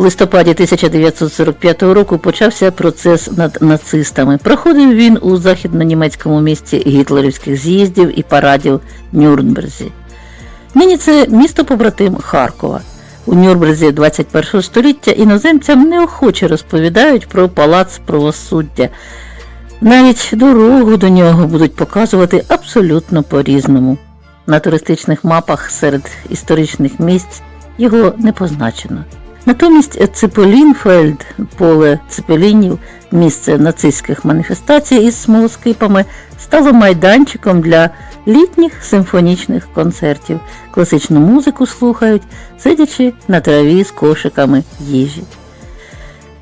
У листопаді 1945 року почався процес над нацистами. Проходив він у західно-німецькому місті гітлерівських з'їздів і парадів Нюрнберзі. Нині це місто побратим Харкова. У Нюрнберзі 21 століття іноземцям неохоче розповідають про палац правосуддя. Навіть дорогу до нього будуть показувати абсолютно по-різному. На туристичних мапах серед історичних місць його не позначено. Натомість Ципелінфельд, поле Ципелінів, місце нацистських маніфестацій із смолоскипами, стало майданчиком для літніх симфонічних концертів. Класичну музику слухають, сидячи на траві з кошиками їжі.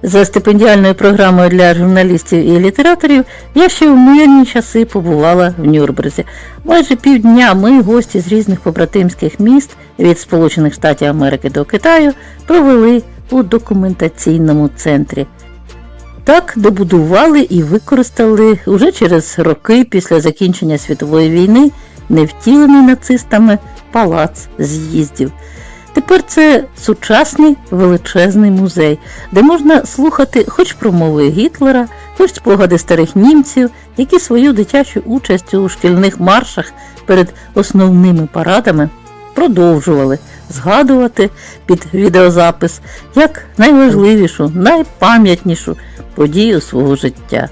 За стипендіальною програмою для журналістів і літераторів я ще в мирні часи побувала в Нюрнберзі. Майже півдня ми, гості з різних побратимських міст від Сполучених Штатів Америки до Китаю, провели у документаційному центрі. Так добудували і використали уже через роки після закінчення світової війни невтілений нацистами палац з'їздів. Тепер це сучасний величезний музей, де можна слухати хоч промови Гітлера, хоч спогади старих німців, які свою дитячу участь у шкільних маршах перед основними парадами продовжували згадувати під відеозапис як найважливішу, найпам'ятнішу подію свого життя.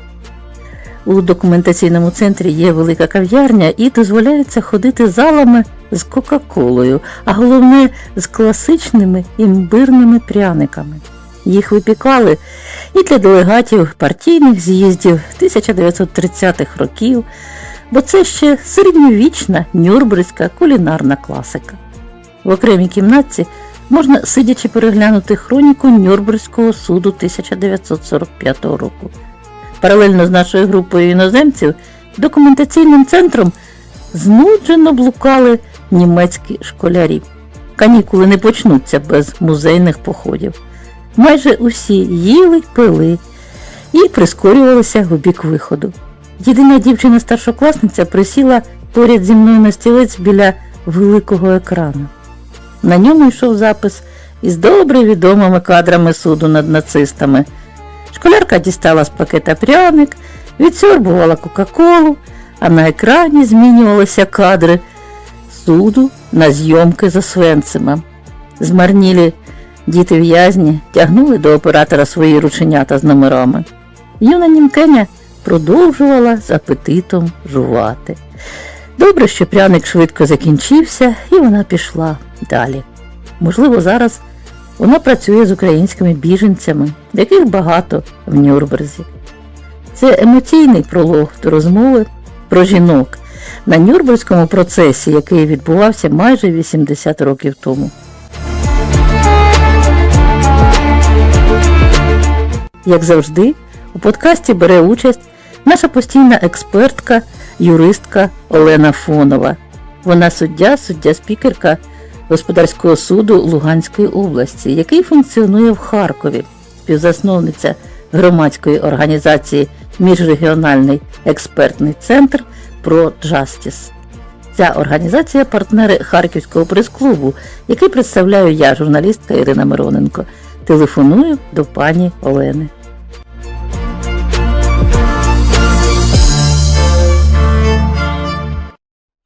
У документаційному центрі є велика кав'ярня і дозволяється ходити залами з Кока-Колою, а головне з класичними імбирними пряниками. Їх випікали і для делегатів партійних з'їздів 1930-х років, бо це ще середньовічна нюрнберзька кулінарна класика. В окремій кімнатці можна сидячи переглянути хроніку Нюрнберзького суду 1945 року. Паралельно з нашою групою іноземців документаційним центром знуджено блукали німецькі школярі. Канікули не почнуться без музейних походів. Майже усі їли, пили і прискорювалися в бік виходу. Єдина дівчина-старшокласниця присіла поряд зі мною на стілець біля великого екрану. На ньому йшов запис із добре відомими кадрами суду над нацистами. Школярка дістала з пакета пряник, відсьорбувала Кока-Колу, а на екрані змінювалися кадри суду на зйомки за Свенцемом. Змарнілі діти в'язні тягнули до оператора свої рученята з номерами. Юна Нінкеня продовжувала з апетитом жувати. Добре, що пряник швидко закінчився, і вона пішла далі. Можливо, зараз вона працює з українськими біженцями, яких багато в Нюрнберзі. Це емоційний пролог до розмови про жінок на Нюрнберзькому процесі, який відбувався майже 80 років тому. Як завжди, у подкасті бере участь наша постійна експертка, юристка Олена Фонова. Вона суддя, суддя-спікерка Господарського суду Луганської області, який функціонує в Харкові, співзасновниця громадської організації Міжрегіональний експертний центр про Джастіс. Ця організація партнери Харківського прес-клубу, який представляю я, журналістка Ірина Мироненко. Телефоную до пані Олени.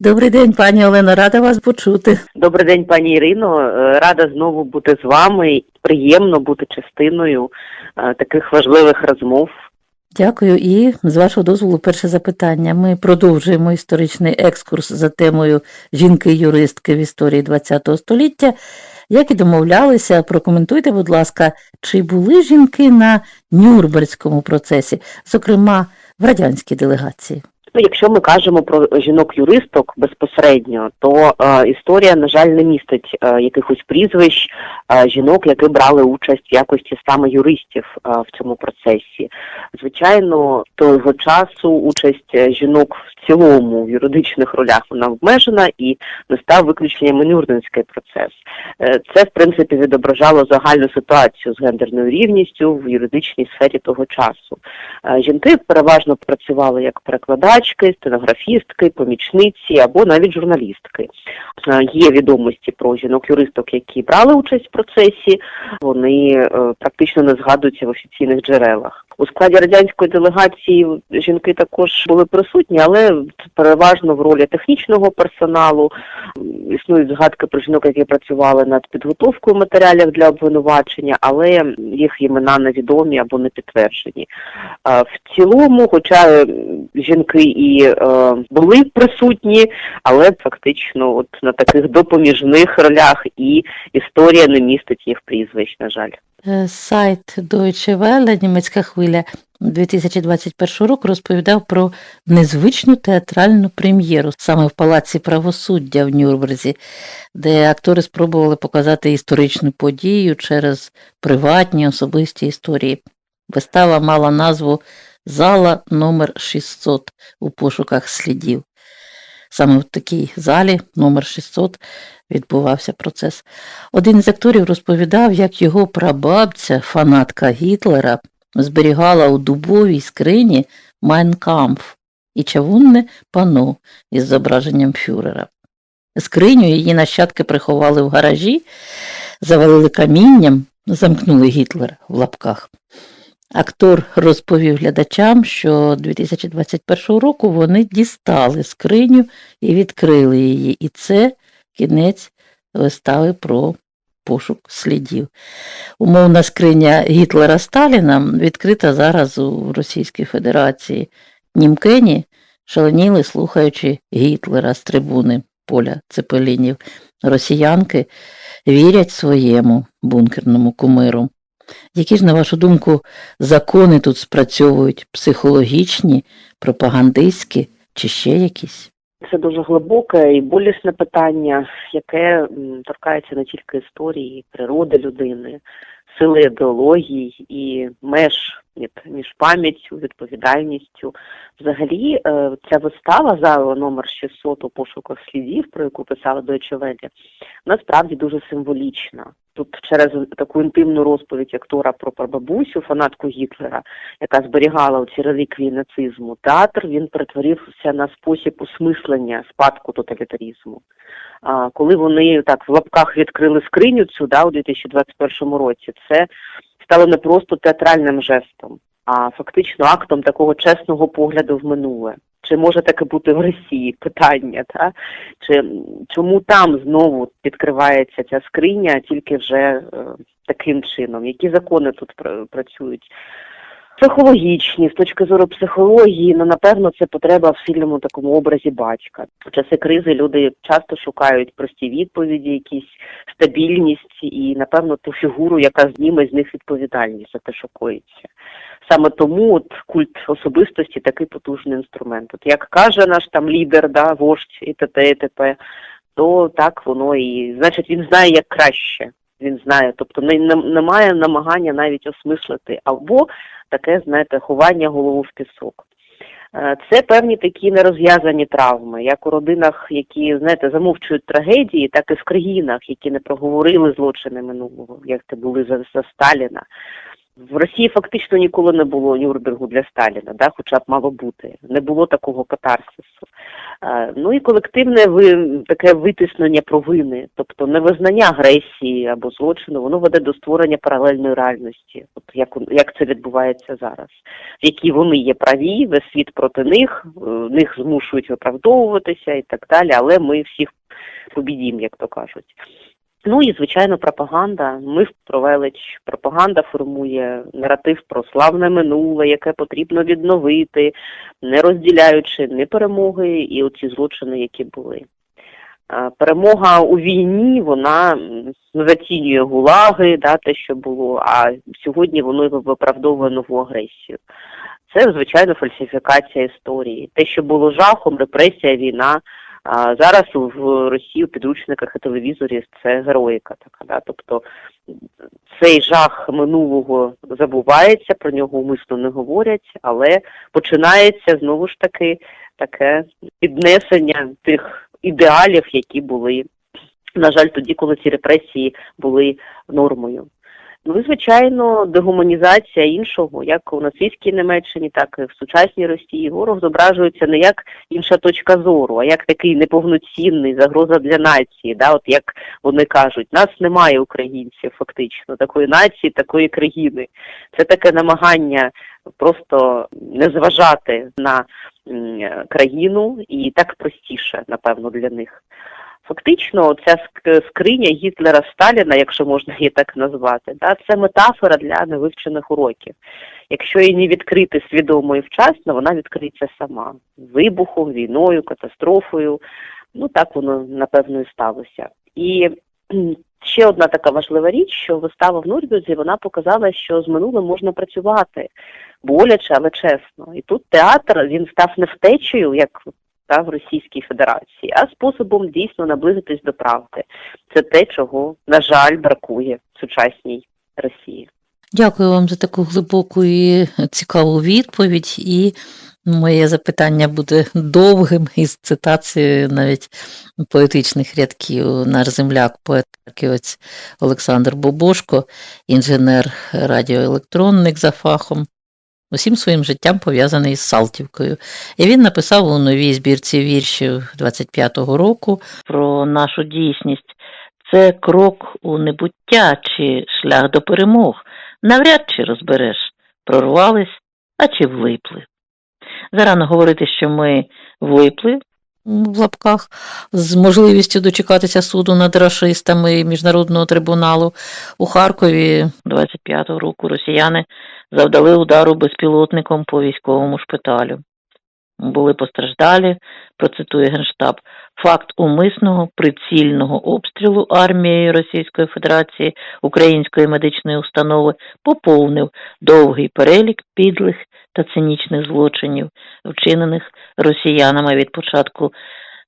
Добрий день, пані Олено, рада вас почути. Добрий день, пані Ірино. Е, Рада знову бути з вами. Приємно бути частиною е, таких важливих розмов. Дякую. І з вашого дозволу, перше запитання. Ми продовжуємо історичний екскурс за темою жінки-юристки в історії ХХ століття. Як і домовлялися, прокоментуйте, будь ласка, чи були жінки на Нюрнберзькому процесі, зокрема в радянській делегації? Ну, якщо ми кажемо про жінок-юристок безпосередньо, то е, історія, на жаль, не містить е, якихось прізвищ е, жінок, які брали участь в якості саме юристів е, в цьому процесі. Звичайно, того часу участь е, жінок в цілому в юридичних ролях вона обмежена і не став виключенням і процес. Е, Це, в принципі, відображало загальну ситуацію з гендерною рівністю в юридичній сфері того часу. Е, Жінки переважно працювали як перекладачки, стенографістки, помічниці або навіть журналістки. Е, Є відомості про жінок-юристок, які брали участь в процесі. Вони е, практично не згадуються в офіційних джерелах. У складі радянської делегації жінки також були присутні, але переважно в ролі технічного персоналу. Існують згадки про жінок, які працювали над підготовкою матеріалів для обвинувачення, але їх імена невідомі або не підтверджені. В цілому, хоча е, жінки і е, були присутні, але фактично от на таких допоміжних ролях і історія не містить їх прізвищ, на жаль. Е, Сайт Deutsche Welle, німецька хвиля 2021 року розповідав про незвичну театральну прем'єру саме в Палаці правосуддя в Нюрнберзі, де актори спробували показати історичну подію через приватні особисті історії. Вистава мала назву Зала номер 600 у пошуках слідів. Саме в такій залі номер 600 відбувався процес. Один з акторів розповідав, як його прабабця, фанатка Гітлера, зберігала у дубовій скрині Майнкамф і чавунне пано із зображенням фюрера. Скриню її нащадки приховали в гаражі, завалили камінням, замкнули Гітлера в лапках. Актор розповів глядачам, що 2021 року вони дістали скриню і відкрили її, і це кінець вистави про пошук слідів. Умовна скриня Гітлера Сталіна відкрита зараз у Російській Федерації. Німкені шаленіли, слухаючи Гітлера з трибуни поля цепелінів. Росіянки вірять своєму бункерному кумиру. Які ж, на вашу думку, закони тут спрацьовують психологічні, пропагандистські чи ще якісь? Це дуже глибоке і болісне питання, яке торкається не тільки історії, природи людини, сили ідеологій і меж між пам'яттю, відповідальністю. Взагалі, е, ця вистава зала номер 600 у пошуках слідів, про яку писала Deutsche Welle, насправді дуже символічна. Тут через таку інтимну розповідь актора про прабабусю, фанатку Гітлера, яка зберігала ці реліквії нацизму, театр він перетворився на спосіб осмислення спадку тоталітарізму. А, коли вони так в лапках відкрили скриню цю да, у 2021 році, це стало не просто театральним жестом, а фактично актом такого чесного погляду в минуле. Чи може таке бути в Росії? Питання, та? Чи чому там знову відкривається ця скриня, тільки вже е, таким чином? Які закони тут пр- працюють? Психологічні, з точки зору психології, ну напевно, це потреба в сильному такому образі батька. В часи кризи люди часто шукають прості відповіді, якісь стабільність і, напевно, ту фігуру, яка зніме з них відповідальність за те, що коїться. Саме тому от культ особистості такий потужний інструмент. От як каже наш там лідер, да, вождь і т.т. і т.п., то так воно і значить він знає як краще. Він знає, тобто не, не, немає намагання навіть осмислити або таке, знаєте, ховання голову в пісок. Е, Це певні такі нерозв'язані травми, як у родинах, які знаєте, замовчують трагедії, так і в країнах, які не проговорили злочини минулого, як це були за, за Сталіна. В Росії фактично ніколи не було Нюрнбергу для Сталіна, да, хоча б мало бути. Не було такого катарсису. Е, Ну і колективне таке витиснення провини, тобто невизнання агресії або злочину, воно веде до створення паралельної реальності, от як, як це відбувається зараз, в якій вони є праві, весь світ проти них, е, них змушують виправдовуватися і так далі, але ми всіх побідім, як то кажуть. Ну і звичайно, пропаганда. Ми про велич. Пропаганда формує наратив про славне минуле, яке потрібно відновити, не розділяючи ні перемоги і оці злочини, які були. Перемога у війні вона зацінює гулаги, да, те, що було, а сьогодні воно виправдовує нову агресію. Це звичайно фальсифікація історії. Те, що було жахом, репресія, війна. А зараз в Росії у підручниках і телевізорі це героїка така. Да? Тобто цей жах минулого забувається, про нього умисно не говорять, але починається знову ж таки таке піднесення тих ідеалів, які були, на жаль, тоді, коли ці репресії були нормою. Ну звичайно, дегуманізація іншого, як у нацистській Німеччині, так і в сучасній Росії. Ворог зображується не як інша точка зору, а як такий неповноцінний загроза для нації. Да, от як вони кажуть, нас немає українців, фактично, такої нації, такої країни. Це таке намагання просто не зважати на країну, і так простіше, напевно, для них. Фактично, ця скриня Гітлера Сталіна, якщо можна її так назвати, да, це метафора для невивчених уроків. Якщо її не відкрити свідомо і вчасно, вона відкриється сама вибухом, війною, катастрофою. Ну так воно напевно і сталося. І ще одна така важлива річ, що вистава в Нурбюзі вона показала, що з минулим можна працювати боляче, але чесно. І тут театр він став не втечею, як та в Російській Федерації, а способом дійсно наблизитись до правди. Це те, чого, на жаль, бракує в сучасній Росії. Дякую вам за таку глибоку і цікаву відповідь. І моє запитання буде довгим із цитацією навіть поетичних рядків. Наш земляк, поет Олександр Бобошко, інженер радіоелектронник за фахом. Усім своїм життям пов'язаний з Салтівкою. І він написав у новій збірці віршів 25-го року про нашу дійсність. Це крок у небуття чи шлях до перемог. Навряд чи розбереш, прорвались, а чи влипли. Зарано говорити, що ми влипли в лапках з можливістю дочекатися суду над рашистами Міжнародного трибуналу. У Харкові 25-го року росіяни завдали удару безпілотником по військовому шпиталю. Були постраждалі, процитує Генштаб, факт умисного прицільного обстрілу армією Російської Федерації української медичної установи поповнив довгий перелік підлих та цинічних злочинів, вчинених росіянами від початку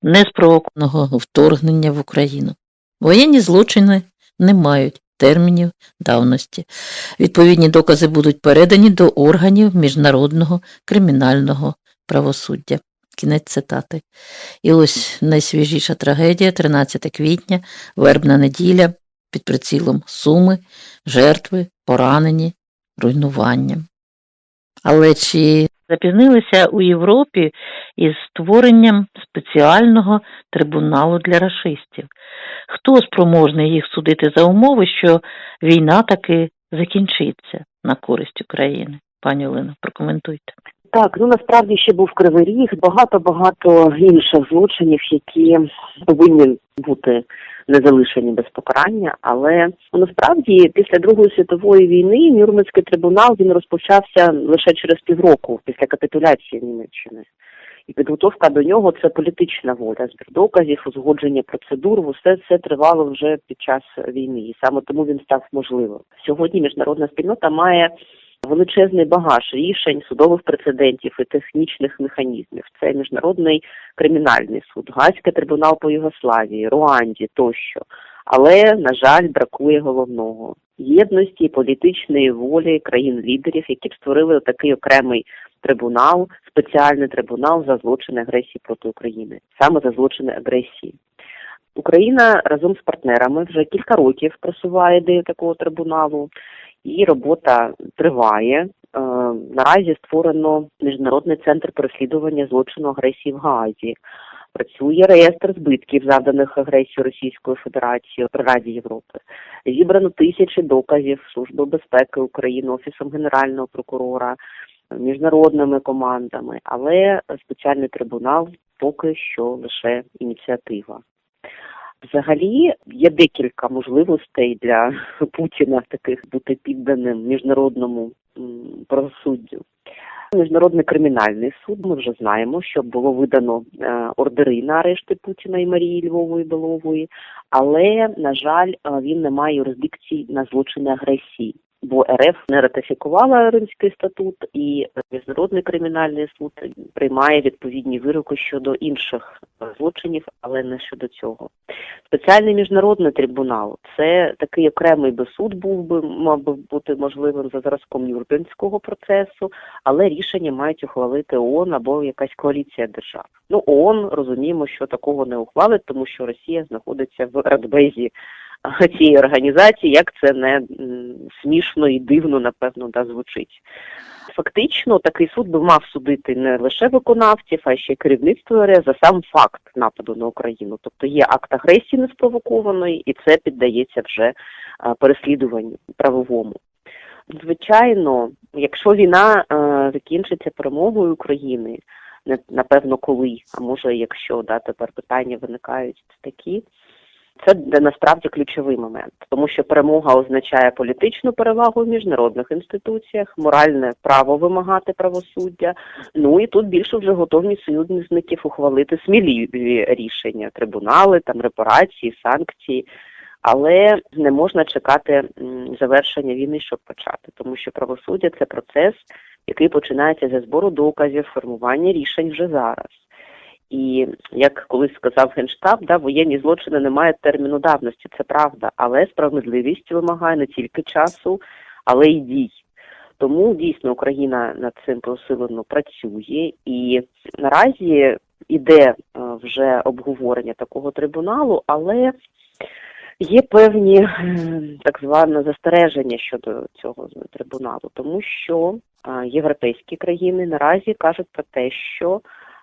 неспровокованого вторгнення в Україну. Воєнні злочини не мають термінів давності. Відповідні докази будуть передані до органів міжнародного кримінального правосуддя. Кінець цитати. І ось найсвіжіша трагедія 13 квітня, вербна неділя під прицілом суми, жертви, поранені, руйнування. Але чи запізнилися у Європі із створенням спеціального трибуналу для рашистів? Хто спроможний їх судити за умови, що війна таки закінчиться на користь України? Пані Олено, прокоментуйте. Так, ну насправді ще був кривий ріг, багато багато інших злочинів, які повинні бути не залишені без покарання. Але ну, насправді після Другої світової війни Нюрнберзький трибунал він розпочався лише через півроку після капітуляції Німеччини. І підготовка до нього це політична воля, збір доказів, узгодження процедур. Усе це тривало вже під час війни, і саме тому він став можливим. Сьогодні міжнародна спільнота має величезний багаж рішень, судових прецедентів і технічних механізмів. Це міжнародний кримінальний суд, Гаазький трибунал по Югославії, Руанді тощо. Але на жаль, бракує головного єдності політичної волі країн-лідерів, які б створили такий окремий трибунал, спеціальний трибунал за злочини агресії проти України, саме за злочини агресії. Україна разом з партнерами вже кілька років просуває ідею такого трибуналу, і робота триває. Е, Наразі створено міжнародний центр переслідування злочину агресії в Гаазі. Працює реєстр збитків, завданих агресією Російської Федерації при Раді Європи. Зібрано тисячі доказів Служби безпеки України, Офісом Генерального прокурора, міжнародними командами, але спеціальний трибунал поки що лише ініціатива. Взагалі є декілька можливостей для Путіна таких бути підданим міжнародному правосуддю. Міжнародний кримінальний суд. Ми вже знаємо, що було видано е, ордери на арешти Путіна і Марії Львової Белової, але на жаль, е, він не має юрисдикції на злочини агресії. Бо РФ не ратифікувала Римський статут, і Міжнародний кримінальний суд приймає відповідні вироки щодо інших злочинів, але не щодо цього. Спеціальний міжнародний трибунал це такий окремий би суд був би мав би бути можливим за зразком Нюрнберзького процесу, але рішення мають ухвалити ООН або якась коаліція держав. Ну ООН розуміємо, що такого не ухвалить, тому що Росія знаходиться в радбезі цієї організації, як це не смішно і дивно, напевно, да, звучить. Фактично, такий суд би мав судити не лише виконавців, а ще й керівництво РФ за сам факт нападу на Україну. Тобто є акт агресії неспровокованої, і це піддається вже переслідуванню правовому. Звичайно, якщо війна закінчиться перемогою України, не- напевно, коли, а може, якщо да, тепер питання виникають такі. Це насправді ключовий момент, тому що перемога означає політичну перевагу в міжнародних інституціях, моральне право вимагати правосуддя. Ну і тут більше вже готовність союзників ухвалити сміливі рішення, трибунали, там репарації, санкції. Але не можна чекати завершення війни, щоб почати, тому що правосуддя це процес, який починається зі збору доказів, формування рішень вже зараз. І як колись сказав генштаб, да, воєнні злочини не мають терміну давності, це правда, але справедливість вимагає не тільки часу, але й дій. Тому дійсно Україна над цим посилено працює, і наразі іде е, вже обговорення такого трибуналу, але є певні е, так зване застереження щодо цього трибуналу, тому що е, європейські країни наразі кажуть про те, що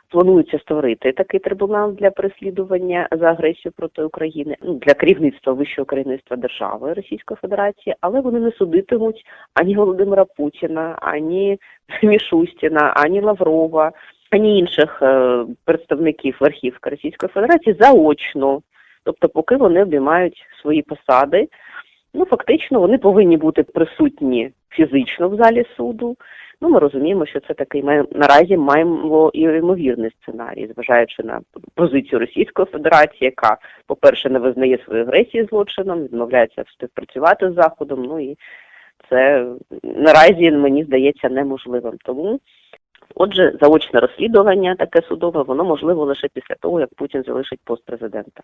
планується створити такий трибунал для переслідування за агресію проти України? Ну, для керівництва вищого керівництва держави Російської Федерації, але вони не судитимуть ані Володимира Путіна, ані Мішустіна, ані Лаврова, ані інших е, представників верхівки Російської Федерації заочно. Тобто, поки вони обіймають свої посади, ну фактично вони повинні бути присутні фізично в залі суду. Ну, ми розуміємо, що це такий має- наразі маємо і ймовірний сценарій, зважаючи на позицію Російської Федерації, яка, по-перше, не визнає свою агресію злочином, відмовляється співпрацювати з Заходом. Ну і це наразі мені здається неможливим. Тому, отже, заочне розслідування таке судове, воно можливо лише після того, як Путін залишить пост президента.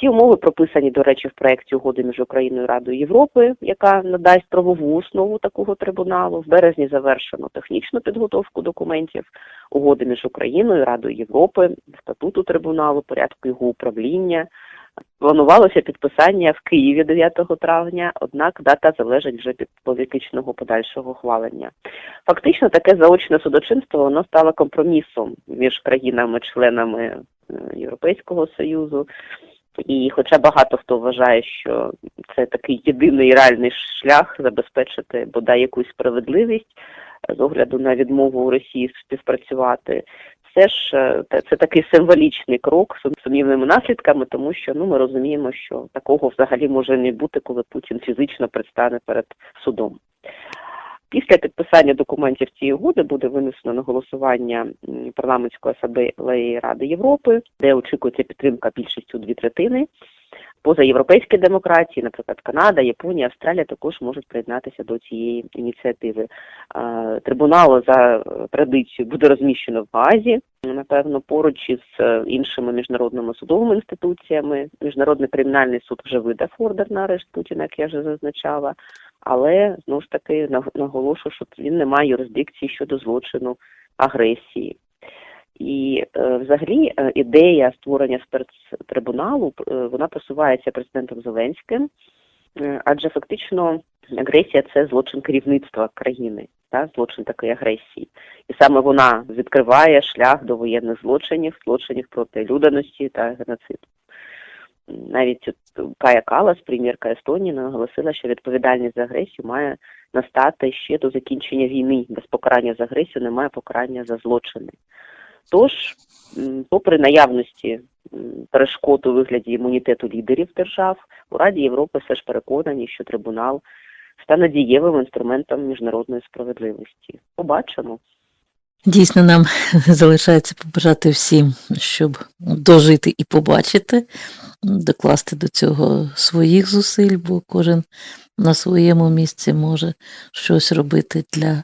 Ці умови прописані, до речі, в проєкті угоди між Україною і Радою Європи, яка надасть правову основу такого трибуналу. В березні завершено технічну підготовку документів угоди між Україною і Радою Європи, статуту трибуналу, порядку його управління. Планувалося підписання в Києві 9 травня, однак дата залежить вже від політичного подальшого ухвалення. Фактично, таке заочне судочинство воно стало компромісом між країнами-членами е, Європейського Союзу. І хоча багато хто вважає, що це такий єдиний реальний шлях забезпечити бодай якусь справедливість е, з огляду на відмову Росії співпрацювати, все ж е, це такий символічний крок з сумнівними наслідками, тому що ну ми розуміємо, що такого взагалі може не бути, коли Путін фізично предстане перед судом. Після підписання документів цієї угоди буде винесено на голосування парламентської асамблеї Ради Європи, де очікується підтримка більшістю дві третини. Позаєвропейські демократії, наприклад, Канада, Японія, Австралія також можуть приєднатися до цієї ініціативи. Е, Трибунал за е, традицією буде розміщено в Гаазі, напевно, поруч із е, іншими міжнародними судовими інституціями. Міжнародний кримінальний суд вже видав ордер на арешт Путіна, як я вже зазначала. Але знову ж таки наг- наголошую, що він не має юрисдикції щодо злочину агресії. І е, взагалі е, ідея створення спецтрибуналу е, вона просувається президентом Зеленським, адже фактично агресія це злочин керівництва країни, та злочин такої агресії, і саме вона відкриває шлях до воєнних злочинів, злочинів проти людяності та геноциду. Навіть Кая Калас, прем'єрка Естонії, наголосила, що відповідальність за агресію має настати ще до закінчення війни. Без покарання за агресію немає покарання за злочини. Тож, попри наявності перешкод у вигляді імунітету лідерів держав, у Раді Європи все ж переконані, що трибунал стане дієвим інструментом міжнародної справедливості. Побачимо. Дійсно, нам залишається побажати всім, щоб дожити і побачити докласти до цього своїх зусиль, бо кожен на своєму місці може щось робити для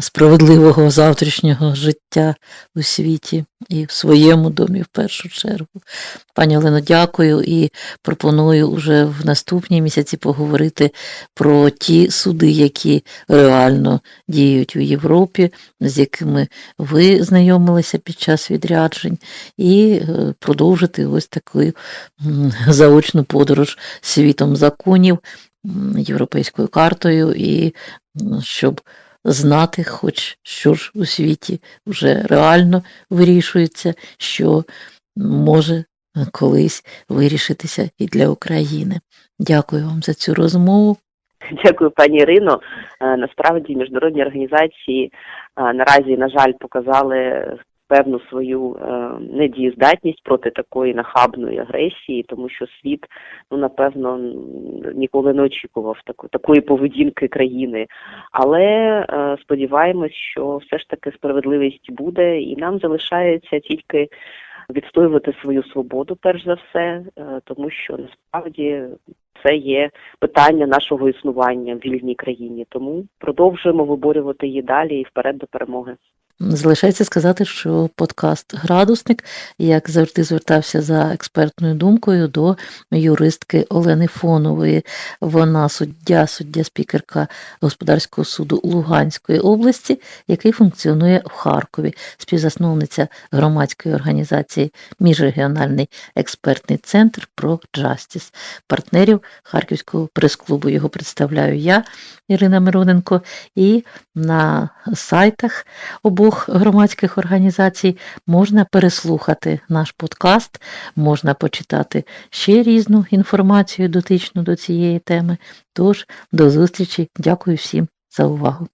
справедливого завтрашнього життя у світі і в своєму домі в першу чергу. Пані Олено, дякую і пропоную уже в наступній місяці поговорити про ті суди, які реально діють у Європі, з якими ви знайомилися під час відряджень, і е, продовжити ось таку м, заочну подорож світом законів, європейською картою, і щоб знати, хоч що ж у світі вже реально вирішується, що може е, колись вирішитися і для України. Дякую вам за цю розмову. Дякую, пані Ірино. Е, Насправді міжнародні організації е, наразі, на жаль, показали певну свою е, недієздатність проти такої нахабної агресії, тому що світ, ну напевно, ніколи не очікував таку, такої поведінки країни. Але е, сподіваємось, що все ж таки справедливість буде, і нам залишається тільки відстоювати свою свободу, перш за все, е, тому що насправді це є питання нашого існування в вільній країні. Тому продовжуємо виборювати її далі і вперед до перемоги. Залишається сказати, що подкаст Градусник, як завжди, звертався за експертною думкою до юристки Олени Фонової. Вона суддя, суддя спікерка господарського суду Луганської області, який функціонує в Харкові, співзасновниця громадської організації Міжрегіональний експертний центр про Джастіс, партнерів Харківського прес-клубу. Його представляю я, Ірина Мироненко, і на сайтах обох громадських організацій можна переслухати наш подкаст, можна почитати ще різну інформацію дотичну до цієї теми. Тож, до зустрічі. Дякую всім за увагу.